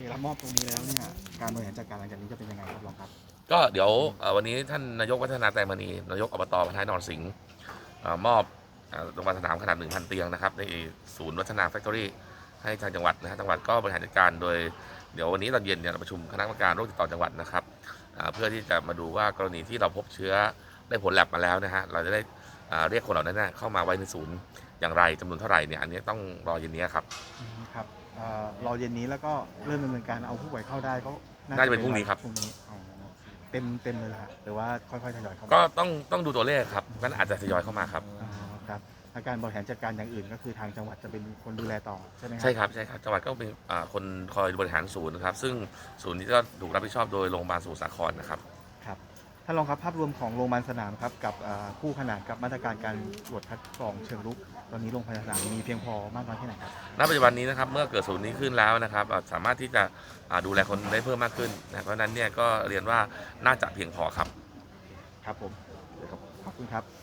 รับมอบตรงนี้แล้วเนี่ยการบริหารจัดการหลังจากนี้จะเป็นยังไงครับรองครับ ก็เดี๋ยวเอ่อวันนี้ท่านนายกวัฒนาแตงมณีนายกอบตพัทยานอนสิงห์เอ่อมอบเอ่อโรงพยาบาลสนามขนาด 1,000 เตียงนะครับในศูนย์วัฒนาแฟคทอรี่ให้ทางจังหวัดนะฮะจังหวัดก็บริหารจัดการโดยเดี๋ยววันนี้ตอนเย็นเนี่ยเราประชุมคณะกรรมการโรคติดต่อจังหวัดนะครับอ่าเพื่อที่จะมาดูว่ากรณีที่เราพบเชื้อได้ผลแลบมาแล้วนะฮะเราจะได้อ่าเรียกคนเหล่านั้นนะเข้ามาไว้ในศูนย์อย่างไรจำนวนเท่าไหร่เนี่ยอันนี้ต้องรอเย็นนี้ครับ ครับเอ่อรอเย็นนี้แล้วก็เริ่มดำเนินการเอาผู้ป่วยเข้าได้ก็น่าจะเป็นพรุ่งนี้ครับ พรุ่งนี้อ๋อเต็มเต็มเลยละหรือว่าค่อยๆทยอยเข้ามาก็ต้องต้องดูตัวเลขครับงั้นอาจจะทยอยเข้ามาครับ อ๋อครับอาการบริหารจัดการอย่างอื่นก็คือทางจังหวัดจะเป็นคนดูแลต่อใช่ไหมใช่ครับใช่ครับจังหวัดก็เป็นอ่าคนคอยบริหารศูนย์นะครับซึ่งศูนย์นี้ก็ถูกรับผิดชอบโดยโรงพยาบาลสมุทรสาครนะครับ ครับ ท่านรองครับภาพรวมของโรงพยาบาลสนามครับกับอ่าคู่ขนานกับมาตรการการตรวจคัดกรองเชิงรุก ตอนนี้โรงพยาบาลสนามมีเพียงพอมากน้อยแค่ไหนครับณปัจจุบันนี้นะครับเมื่อเกิดศูนย์นี้ขึ้นแล้วนะครับอ่าสามารถที่จะอ่าดูแลคนได้เพิ่มมากขึ้นนะเพราะฉะนั้นเนี่ยก็เรียนว่าน่าจะเพียงพอครับครับผมเดี๋ยวครับขอบคุณครับ